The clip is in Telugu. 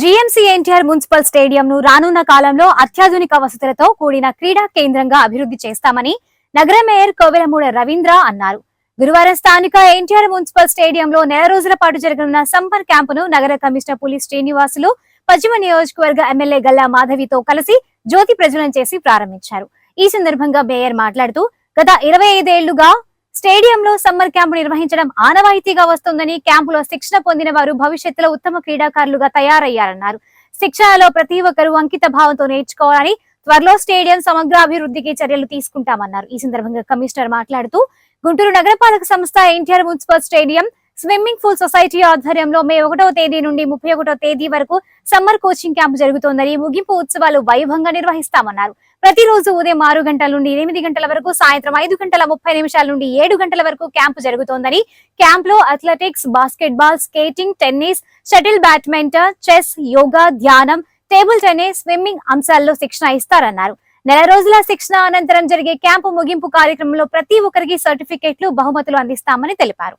బీఎంసీ ఎన్టీఆర్ మున్సిపల్ స్టేడియం ను రానున్న కాలంలో అత్యాధునిక వసతులతో కూడిన క్రీడా కేంద్రంగా అభివృద్ధి చేస్తామని నగర మేయర్ కోవెలమూడ రవీంద్ర అన్నారు. గురువారం స్థానిక ఎన్టీఆర్ మున్సిపల్ స్టేడియంలో నెల రోజుల పాటు జరగనున్న సంపర్ క్యాంపును నగర కమిషనర్ పులి శ్రీనివాసులు పశ్చిమ నియోజకవర్గ ఎమ్మెల్యే గల్లా మాధవితో కలిసి జ్యోతి ప్రజ్వలన చేసి ప్రారంభించారు. ఈ సందర్భంగా మేయర్ మాట్లాడుతూ గత ఇరవై ఐదేళ్ళుగా స్టేడియంలో సమ్మర్ క్యాంపు నిర్వహించడం ఆనవాయితీగా వస్తుందని క్యాంపులో శిక్షణ పొందిన వారు భవిష్యత్తులో ఉత్తమ క్రీడాకారులుగా తయారయ్యారన్నారు. శిక్షణలో ప్రతి ఒక్కరూ అంకిత భావంతో నేర్చుకోవాలని త్వరలో స్టేడియం సమగ్ర అభివృద్ధికి చర్యలు తీసుకుంటామన్నారు. ఈ సందర్భంగా కమిషనర్ మాట్లాడుతూ గుంటూరు నగరపాలక సంస్థ NTR municipal stadium swimming pool society ఆధ్వర్యంలో మే ఒకటో తేదీ నుండి ముప్పై ఒకటో తేదీ వరకు సమ్మర్ కోచింగ్ క్యాంపు జరుగుతోందని ముగింపు ఉత్సవాలు వైభవంగా నిర్వహిస్తామన్నారు. ప్రతిరోజు ఉదయం ఆరు గంటల నుండి ఎనిమిది గంటల వరకు సాయంత్రం ఐదు గంటల ముప్పై నిమిషాల నుండి ఏడు గంటల వరకు క్యాంపు జరుగుతోందని క్యాంప్లో athletics basketball skating tennis shuttle badminton chess yoga ధ్యానం టేబుల్ టెన్నిస్ స్విమ్మింగ్ అంశాల్లో శిక్షణ ఇస్తారన్నారు. నెల రోజుల శిక్షణ అనంతరం జరిగే క్యాంపు ముగింపు కార్యక్రమంలో ప్రతి ఒక్కరికి సర్టిఫికేట్లు బహుమతులు అందిస్తామని తెలిపారు.